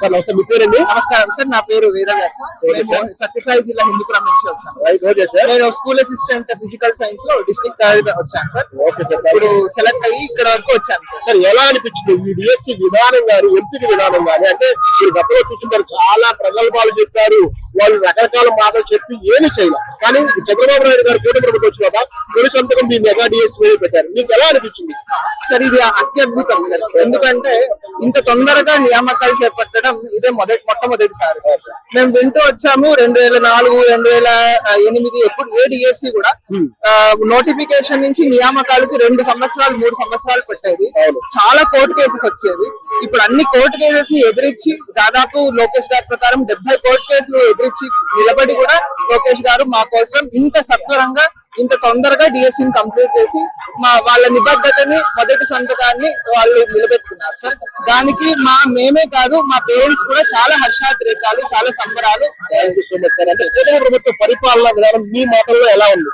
Sir నమస్తే మీ పేరండి? నమస్కారం సార్ నా పేరు వేదవ్యాస మేము సత్యసాయి జిల్లా హిందూపురం నుంచి వచ్చాను సార్. సార్. నేను స్కూల్ అసిస్టెంట్ ఫిజికల్ సైన్స్లో డిస్ట్రిక్ట్ వచ్చాను సార్. ఓకే సార్ ఇప్పుడు సెలెక్ట్ అయ్యి ఇక్కడ వరకు వచ్చాను సార్. సార్ ఎలా అనిపించింది? ఈ డిఎస్సి విధానం గాని ఎంపిక విధానం గాని అంటే మీరు గతంలో చూస్తుంటారు చాలా ప్రగల్భాలు చెప్పారు. వాళ్ళు రకరకాల మాటలు చెప్పి ఏమి చేయాలి కానీ చంద్రబాబు నాయుడు గారు కూటమి ప్రభుత్వం వచ్చినాక తొలి సంతకం మెగా డిఎస్సి మీద పెట్టారు. మీకు ఎలా అనిపించింది? సార్ ఇది అత్యద్భుతం సార్. ఎందుకంటే ఇంత తొందరగా నియామకాలు చేపట్టడం ఇదే మొదటి మొట్టమొదటిసారి సార్. మేము వింటూ వచ్చాము రెండు వేల నాలుగు రెండు వేల ఎనిమిది ఎప్పుడు ఏ డిఎస్సి కూడా నోటిఫికేషన్ నుంచి నియామకాలకి రెండు సంవత్సరాలు మూడు సంవత్సరాలు పెట్టేది. చాలా కోర్టు కేసెస్ వచ్చేది ఇప్పుడు అన్ని కోర్టు కేసెస్ని ఎదిరించి దాదాపు లోకేష్ గారి ప్రకారం డెబ్బై కోర్టు కేసులు ఎదిరించి నిలబడి కూడా లోకేష్ గారు మా కోసం ఇంత సత్వరంగా ఇంత తొందరగా డిఎస్సి కంప్లీట్ చేసి మా వాళ్ళ నిబద్ధతని మొదటి సంతకాన్ని వాళ్ళు నిలబెట్టుకున్నారు సార్. దానికి మా మేమే కాదు మా పేరెంట్స్ కూడా చాలా హర్షాతిరేకాలు చాలా సంబరాలు. Thank you so much sir అంటే ప్రభుత్వ పరిపాలన విధానం మీ మాటల్లో ఎలా ఉంది?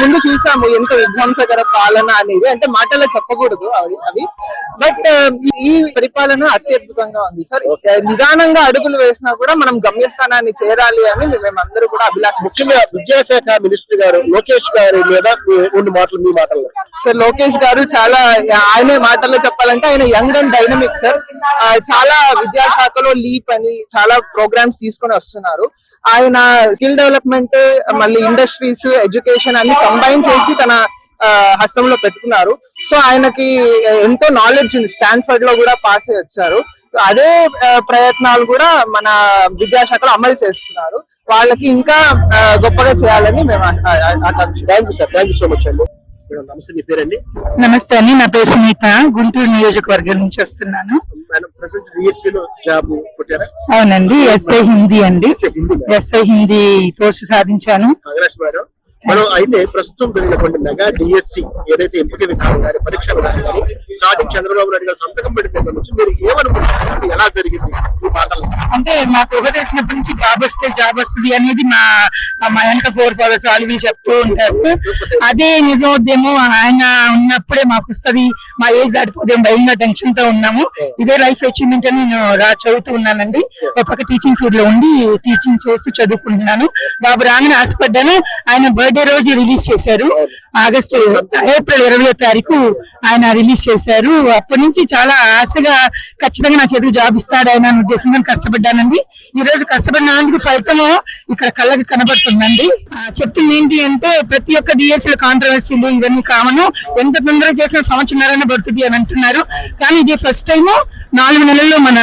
ముందు చూసాము ఎంత విధ్వంసకర పాలన అనేది. అంటే మాటల్లో చెప్పకూడదు అవి అవి. బట్ ఈ పరిపాలన అత్యద్భుతంగా ఉంది. సార్ నిదానంగా అడుగులు వేసినా కూడా మనం గమ్యస్థానాన్ని చేరాలి అని మేమందరూ కూడా ముఖ్యంగా విద్యాశాఖ మినిస్టర్ గారు లోకేష్ గారి మీ రెండు మాటలు మీ మాటల్లో సార్ లోకేష్ గారు చాలా ఆయన మాటల్లో చెప్పాలంటే ఆయన యంగ్ అండ్ డైనమిక్ సార్ చాలా విద్యాశాఖలో లీప్ అని చాలా ప్రోగ్రామ్స్ తీసుకొని వస్తున్నారు. ఆయన స్కిల్ డెవలప్మెంట్ మళ్ళీ ఇండస్ట్రీస్ ఎడ్యుకేషన్ అన్ని కంబైన్ చేసి తన హస్తంలో పెట్టుకున్నారు. సో ఆయనకి ఎంతో నాలెడ్జ్ ఉంది. స్టాన్ఫర్డ్లో కూడా పాస్ అయ్యి వచ్చారు. అదే ప్రయత్నాలు కూడా మన విద్యాశాఖలో అమలు చేస్తున్నారు. వాళ్ళకి ఇంకా గొప్పగా చేయాలని మేము thank you sir thank you so much అండి నమస్తే. మీ పేరండి? నమస్తే అండి. నా పేరు సునీత. గుంటూరు నియోజకవర్గం నుంచి వస్తున్నాను. అవునండి. ఎస్ఐ హిందీ అండి. ఎస్ఐ హిందీ కోర్సు సాధించాను. మనం అయితే ప్రస్తుతం జరిగినటువంటి మెగా డిఎస్సి ఏదైతే ఎంపిక విధానం కానీ పరీక్ష విధానం కానీ స్టార్టింగ్ చంద్రబాబు నాయుడు గారు సంతకం పెట్టిన నుంచి మీరు ఏమనుకుంటున్నారు? అంటే ఎలా జరిగింది ఈ మాటలు? అంటే మాకు ఊహ తెలిసినప్పటి నుంచి జాబ్ వస్తే జాబ్ వస్తుంది అనేది మా మా వెనక ఫోర్ ఫాదర్స్ వాళ్ళు వీళ్ళు చెప్తూ ఉంటారు. అదే నిజమవుద్దేమో ఆయన ఉన్నప్పుడే మాకు వస్తుంది. మా ఏజ్ దాటిపోతే భయంగా టెన్షన్తో ఉన్నాము. ఇదే లైఫ్ అచీవ్మెంట్ అని నేను రా చదువుతూ ఉన్నానండి. ఒక టీచింగ్ ఫీల్డ్లో ఉండి టీచింగ్ చేస్తూ చదువుకుంటున్నాను. బాబు రాగానే ఆశపడ్డాను. ఆయన బర్త్డే రోజు రిలీజ్ చేశారు. ఆగస్టు ఏప్రిల్ ఇరవై తారీఖు ఆయన రిలీజ్ చేశారు. అప్పటి నుంచి చాలా ఆశగా ఖచ్చితంగా నా చదువు జాబ్ ఇస్తాడు ఆయన అనే ఉద్దేశంతో కష్టపడ్డానండి. ఈ రోజు కష్టపడినందుకు ఫలితము ఇక్కడ కళ్ళకి కనబడుతుందండి. చెప్తుంది ఏంటి అంటే ప్రతి ఒక్క డిఎస్సీ కాంట్రవర్సీలు ఇవన్నీ కామను ఎంత తొందరగా చేసిన సంవత్సరం పడుతుంది అని అంటున్నారు. కానీ ఇది ఫస్ట్ టైం నాలుగు నెలల్లో మన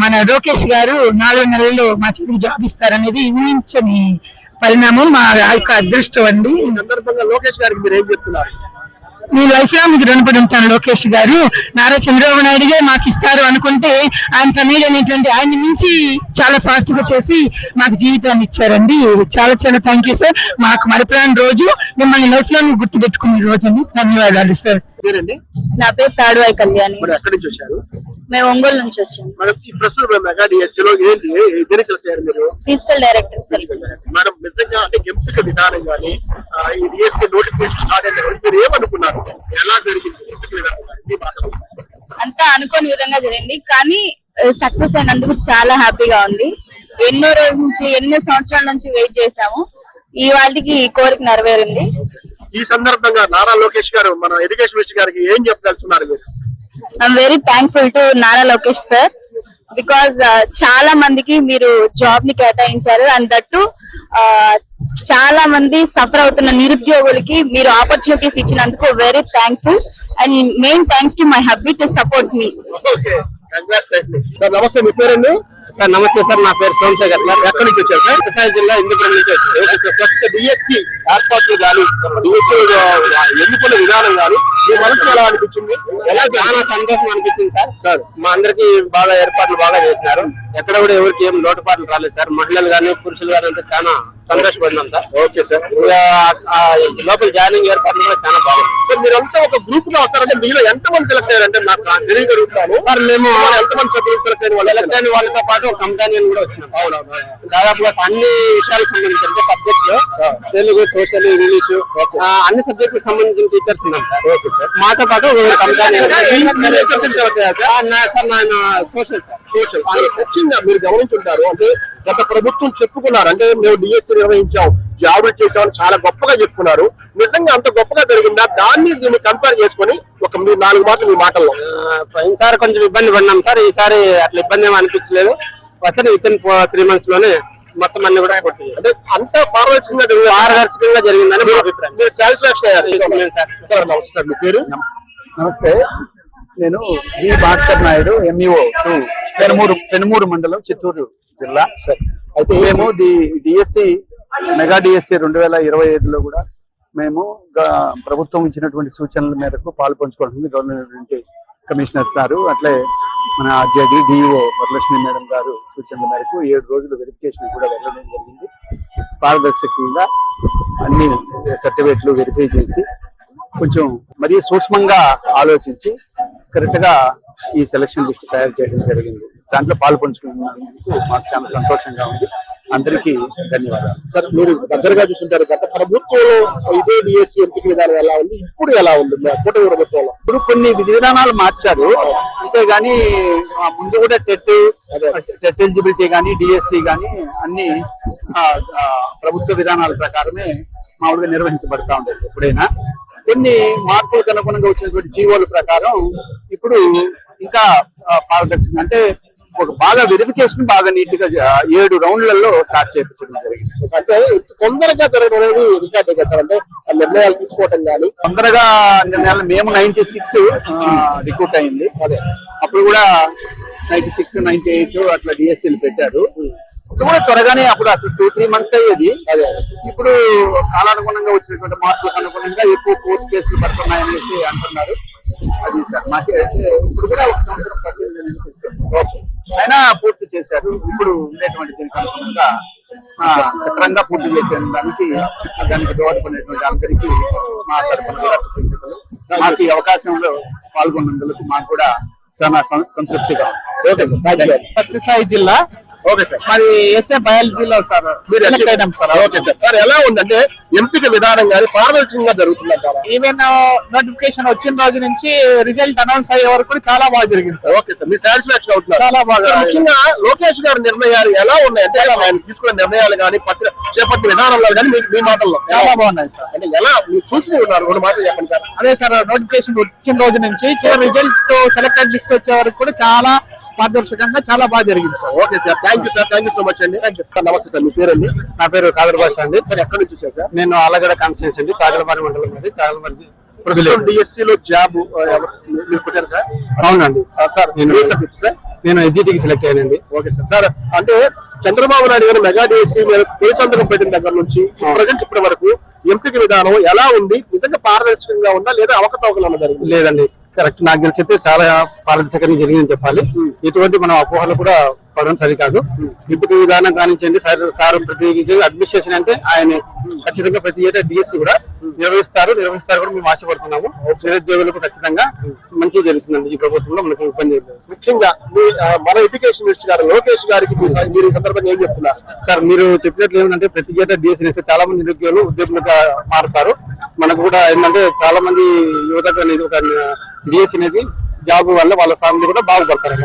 మన లోకేష్ గారు నాలుగు నెలల్లో మా చదువు జాబ్ ఇస్తారనేది ఊహించని పరిణామం మా యొక్క అదృష్టం అండి. ఈ సందర్భంగా లోకేష్ గారికి మీరు ఏం చెప్తున్నారు? మీ లైఫ్లో మీకు రుణపడి ఉంటాను లోకేష్ గారు. నారా చంద్రబాబు నాయుడు గారు మాకు ఇస్తారు అనుకుంటే ఆయన తమిళ అనేటువంటి ఆయన నుంచి చాలా ఫాస్ట్గా చేసి మాకు జీవితాన్ని ఇచ్చారండి. చాలా చాలా థ్యాంక్ యూ సార్. మాకు మరపురాని రోజు. మిమ్మల్ని లైఫ్లో గుర్తుపెట్టుకునే రోజు అండి. ధన్యవాదాలు సార్. పేరండి? నా పేరు తాడువాయి కళ్యాణి. మరి ఎక్కడి నుంచి వచ్చారు? మేము ఒంగోలు నుంచి వచ్చాము మేడం ఈ ప్రస్తుతం మెగా డిఎస్సి లో ఏంటి దేని సెలెక్ట్ అయ్యారు మీరు? ఫిజికల్ డైరెక్టర్ మేడం నిజంగా అంటే ఎంపిక విధానం కానీ ఈ డిఎస్సి నోటిఫికేషన్ స్టార్ట్ అయిన మీరు ఏమనుకున్నారు? ఎలా జరిగింది? అంతా అనుకోని విధంగా జరిగింది. కానీ సక్సెస్ అయినందుకు చాలా హ్యాపీగా ఉంది. ఎన్నో రోజుల నుంచి ఎన్నో సంవత్సరాల నుంచి వెయిట్ చేశాము. ఈ వాళ్ళకి కోరిక నెరవేరింది. ఈ సందర్భంగా నారా లోకేష్ గారు మన ఎడ్యుకేషన్ మినిస్టర్ గారికి ఏం చెప్పదలుచున్నారు మీరు? I'm very thankful to Nara Lokesh sir because చాలా మందికి మీరు జాబ్ని కేటాయించారు. అండ్ దట్టు చాలా మంది సఫర్ అవుతున్న నిరుద్యోగులకి మీరు ఆపర్చునిటీస్ ఇచ్చినందుకు very thankful and main thanks to my hubby to support మీ నమస్తే. మీ పేరండి? సార్ నమస్తే సార్ నా పేరు సోమశేఖర్ సార్. ఎక్కడి నుంచి వచ్చారు సార్? వ్యవసాయ జిల్లా ఇందుపురం నుంచి సార్ ప్రస్తుత డిఎస్సి ఏర్పాట్లు కానీ డిఎస్సి ఎన్నికల విధానం కానీ మీ మనసులో ఎలా అనిపించింది? ఎలా చాలా సంతోషం అనిపించింది సార్. సార్. మా అందరికి బాగా ఏర్పాట్లు బాగా చేసినారు. ఎక్కడ కూడా ఎవరికి ఏం లోటుపాట్లు రాలేదు సార్. మహిళలు కానీ పురుషులు కానీ అంతా చాలా సంతోషపడినాం సార్. Okay sir. లోపల జాయినింగ్ ఏర్పాట్లు కూడా చాలా బాగుంది సార్ మీరంతా ఒక గ్రూప్లో వస్తారంటే మీలో ఎంత మంది సెలెక్ట్ అయ్యారంటే నాకు తెలియగలుగుతాను సార్ మేము ఎంత మంది సభ్యులు సెలెక్ట్ అయిన వాళ్ళు సెలెక్ట్ అయిన వాళ్ళతో పాటు ఒక కంపెనీ కూడా వచ్చినాం. దాదాపుగా అన్ని విషయాలకు సంబంధించి అంటే సబ్జెక్టులు తెలుగు సోషల్ ఇంగ్లీష్ అన్ని సబ్జెక్టులకు సంబంధించిన టీచర్స్ ఉన్నాం సార్. Okay sir. మాతో పాటు కంపెనీ సార్ నేను సోషల్ సార్. సోషల్ ముఖ్యంగా మీరు గమనించుంటారు అంటే గత ప్రభుత్వం చెప్పుకున్నారు. అంటే మేము డిఎస్సి నిర్వహించాం. జాబులు చేసామని చాలా గొప్పగా చెప్పుకున్నారు. నిజంగా అంత గొప్పగా జరిగిందా? దాన్ని దీన్ని కంపేర్ చేసుకొని ఒక మీ నాలుగు మాటలు మీ మాటల్లో. ఈసారి కొంచెం ఇబ్బంది పడినాం సార్. ఈసారి అట్లా ఇబ్బంది ఏమీ అనిపించలేదు. అసలు విత్ ఇన్ త్రీ మంత్స్లోనే మొత్తం అన్ని కూడా కొట్టి అంటే అంత పారదర్శకంగా జరిగింది? పారదర్శకంగా జరిగిందని మా అభిప్రాయం. మీరు సాటిస్ఫాక్షన్ అయ్యారు. సార్ నమస్తే సార్. మీ పేరు? నమస్తే. నేను వి భాస్కర్ నాయుడు ఎంఈఓ పెనుమూరు పెనుమూరు మండలం చిత్తూరు. జిల్లా. అయితే మేము ది డిఎస్సి మెగా డిఎస్సి రెండు వేల ఇరవై ఐదులో కూడా మేము ప్రభుత్వం ఇచ్చినటువంటి సూచనల మేరకు పాలు పంచుకుంటుంది గవర్నమెంట్ కమిషనర్ సారు అట్లే మన ఆర్జేడి డిఈఓ వరలక్ష్మి మేడం గారు సూచనల మేరకు ఏడు రోజులు వెరిఫికేషన్ కూడా వెళ్ళడం జరిగింది. పారదర్శకంగా అన్ని సర్టిఫికెట్లు వెరిఫై చేసి కొంచెం మరీ సూక్ష్మంగా ఆలోచించి కరెక్ట్గా ఈ సెలక్షన్ లిస్ట్ తయారు చేయడం జరిగింది. దాంట్లో పాలు పంచుకున్నందుకు మాకు చాలా సంతోషంగా ఉంది. అందరికీ ధన్యవాదాలు. సార్ మీరు దగ్గరగా చూస్తుంటారు గత ప్రభుత్వంలో ఇదే డిఎస్సి ఎంపిక విధానం ఎలా ఉంది? ఇప్పుడు ఎలా ఉంది? మా కూటమి ప్రభుత్వంలో ఇప్పుడు కొన్ని విధి విధానాలు మార్చారు. అంతేగాని ముందు కూడా టెట్ టెట్ ఎలిజిబిలిటీ కానీ డిఎస్సి కానీ అన్ని ప్రభుత్వ విధానాల ప్రకారమే మామూలుగా నిర్వహించబడతా ఉండేది ఎప్పుడైనా. కొన్ని మార్పులకు అనుగుణంగా వచ్చినటువంటి జీవోల ప్రకారం ఇప్పుడు ఇంకా పారదర్శకంగా అంటే ఒక బాగా వెరిఫికేషన్ బాగా నీట్గా ఏడు రౌండ్లలో స్టార్ట్ చేయించడం జరిగింది. అంటే తొందరగా జరగడం అనేది రికార్డే కదా సార్? అంటే నిర్ణయాలు తీసుకోవటం కానీ తొందరగా నిర్ణయాలు మేము నైన్టీ సిక్స్ రిక్రూట్ అయింది. అదే. అప్పుడు కూడా నైన్టీ సిక్స్ నైన్టీ ఎయిట్ అట్లా డిఎస్సీలు పెట్టారు. ఇప్పుడు కూడా త్వరగానే అప్పుడు అసలు టూ త్రీ మంత్స్ అయ్యేది. అదే. ఇప్పుడు కాలానుగుణంగా వచ్చినటువంటి మార్పులకు అనుగుణంగా ఎక్కువ కోర్టు కేసులు పడుతున్నాయనేసి అంటున్నారు. అది సార్ మాకే ఇప్పుడు కూడా ఒక సంవత్సరం అనిపిస్తుంది అయినా పూర్తి చేశారు. ఇప్పుడు ఉండేటువంటి దీనికి అనుగుణంగా ఆ, సక్రంగా పూర్తి చేసే దానికి దానికి దోహదపడినటువంటి అందరికీ మా తరఫున కూడా కృతజ్ఞతలు. మాకు ఈ అవకాశంలో పాల్గొన్నందుకు మాకు కూడా చాలా సంతృప్తిగా. Okay sir. సత్యసాయి జిల్లా ఓకే సార్. మరి SA బయాలజీలో sir sir. Okay sir. Sir ఎలా ఉందంటే ఎంపిక విధానం కానీ పారదర్శకంగా జరుగుతుందంటారా ఈవెన్ నోటిఫికేషన్ వచ్చిన రోజు నుంచి రిజల్ట్ అనౌన్స్ అయ్యే వరకు కూడా చాలా బాగా జరిగింది సార్. Okay sir. మీ సాటిస్ఫాక్షన్ అవుతున్నారు చాలా బాగా. సార్, ముఖ్యంగా లోకేష్ గారి నిర్ణయాలు ఎలా ఉన్నాయి? అంటే ఆయన తీసుకున్న నిర్ణయాలు కానీ పట్ల చేపట్టిన విధానంలో కానీ మీ మీ మాటల్లో. చాలా బాగున్నాయి సార్. అంటే ఎలా మీరు చూసి ఉన్నారు? రెండు మాటలు చెప్పండి సార్. అదే సార్ నోటిఫికేషన్ వచ్చిన రోజు నుంచి రిజల్ట్ సెలెక్టెడ్ లిస్ట్ వచ్చే వరకు కూడా చాలా పారదర్శకంగా చాలా బాగా జరిగింది sir. Okay sir. Thank you sir. Thank you so much అండి. సార్. నమస్తే సార్. మీ పేరండి? నా పేరు కాదర్ భాష అండి. సార్ ఎక్కడి నుంచి వచ్చారు సార్? నేను ఆలగడ కాన్స్టిట్యూన్సీ అండి. చాగలపారి మండలం డిఎస్సి లో జాబ్ మీరు కొట్టారు సార్? అవునండి. సార్ నేను- ఏ సబ్జెక్ట్ సార్? నేను ఎస్జిటికి సెలెక్ట్ అయ్యానండి. Okay sir. సార్ అంటే చంద్రబాబు నాయుడు గారు మెగా డిఎస్సి మీద కేసు పెట్టిన దగ్గర నుంచి ప్రజెంట్ ఇప్పటి వరకు ఎంపిక విధానం ఎలా ఉంది? నిజంగా పారదర్శకంగా ఉందా లేదా అవకతవకలు అన్న జరిగింది? లేదండి. కరెక్ట్. నాకు తెలిసి అయితే చాలా పారదర్శకంగా జరిగిందని చెప్పాలి. ఇటువంటి మనం అపోహలు కూడా పడడం సరికాదు. ఇప్పుడు విధానం కానించండి సార్ సార్ ప్రతి అడ్మినిస్ట్రేషన్ అంటే ఆయన. ఖచ్చితంగా ప్రతి ఏటా డిఎస్సి కూడా నిర్వహిస్తారు. నిర్వహిస్తారు కూడా మేము ఆశపడుతున్నాము. నిరుద్యోగులకు ఖచ్చితంగా మంచి జరుగుతుందండి ఈ ప్రభుత్వంలో మనకు ఇబ్బంది ముఖ్యంగా మన ఎడ్యుకేషన్ మినిస్టర్ గారు లోకేష్ గారికి మీరు ఈ సందర్భంగా ఏం చెప్తున్నారు? సార్ మీరు చెప్పినట్లు ఏమంటే ప్రతి ఏటా డిఎస్సీ వేస్తే చాలా మంది నిరుద్యోగులు ఉద్యోగులుగా మారుతారు. మనకు కూడా ఏంటంటే చాలా మంది యువతకు ఒక డిఎస్సీ అనేది జాబ్ వల్ల వాళ్ళ ఫ్యామిలీ కూడా బాగుపడతారు.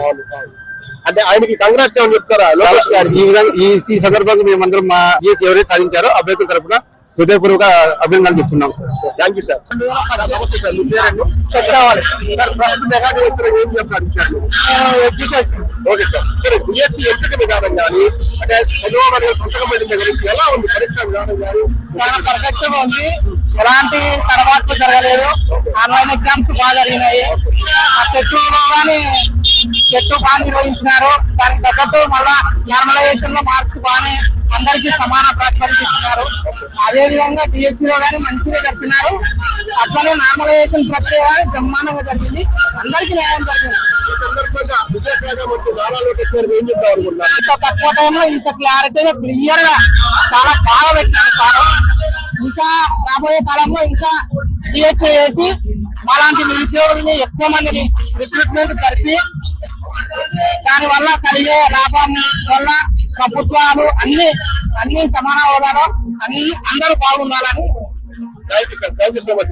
అంటే ఆయనకి కంగ్రాట్స్ ఏమని చెప్తారా? లోకేష్ గారికి. ఈ విధంగా ఈ ఈ సందర్భంగా మేమందరం మా డిఎస్సీ ఎవరైతే సాధించారో అభ్యర్థుల తరపున హృదయపూర్వక అభినందనలు చెప్తున్నాం sir. Thank you sir okay ఎంపిక విధానం కానీ అంటే గారు ఎలా ఉంది? పరీక్ష విధానం కానీ? చాలా పర్ఫెక్ట్గా ఉంది. ఎలాంటి తర్వాతలు జరగలేదు. ఆన్లైన్ ఎగ్జామ్స్ బాగా జరిగినాయి. ఆ చెట్టులో కానీ చెట్టు బాగా నిర్వహించినారు. దానికి తగ్గట్టు మళ్ళా నార్మలైజేషన్లో మార్క్స్ బాగానే అందరికీ సమాన ప్రాతిపదిక ఇస్తున్నారు అదే విధంగా డిఎస్సి లో కానీ మంచిగా జరుపుతున్నారు. అట్లనే నార్మలైజేషన్ ప్రక్రియ కానీ బ్రహ్మాండంగా జరిగింది. అందరికీ న్యాయం జరిగింది. ఇంత తక్కువ టైంలో ఇంత క్లారిటీగా క్లియర్గా చాలా బాగా పెట్టినారు సార్. ఇంకా రాబోయే కాలంలో ఇంకా టీఎస్సీ వేసి అలాంటి నిరుద్యోగుల్ని ఎక్కువ మందిని రిక్రూట్మెంట్ కలిపి దాని వల్ల కలిగే లాభాన్ని వల్ల ప్రభుత్వాలు అన్ని అన్ని సమాన హోదాలో అన్ని అందరూ బాగుండాలని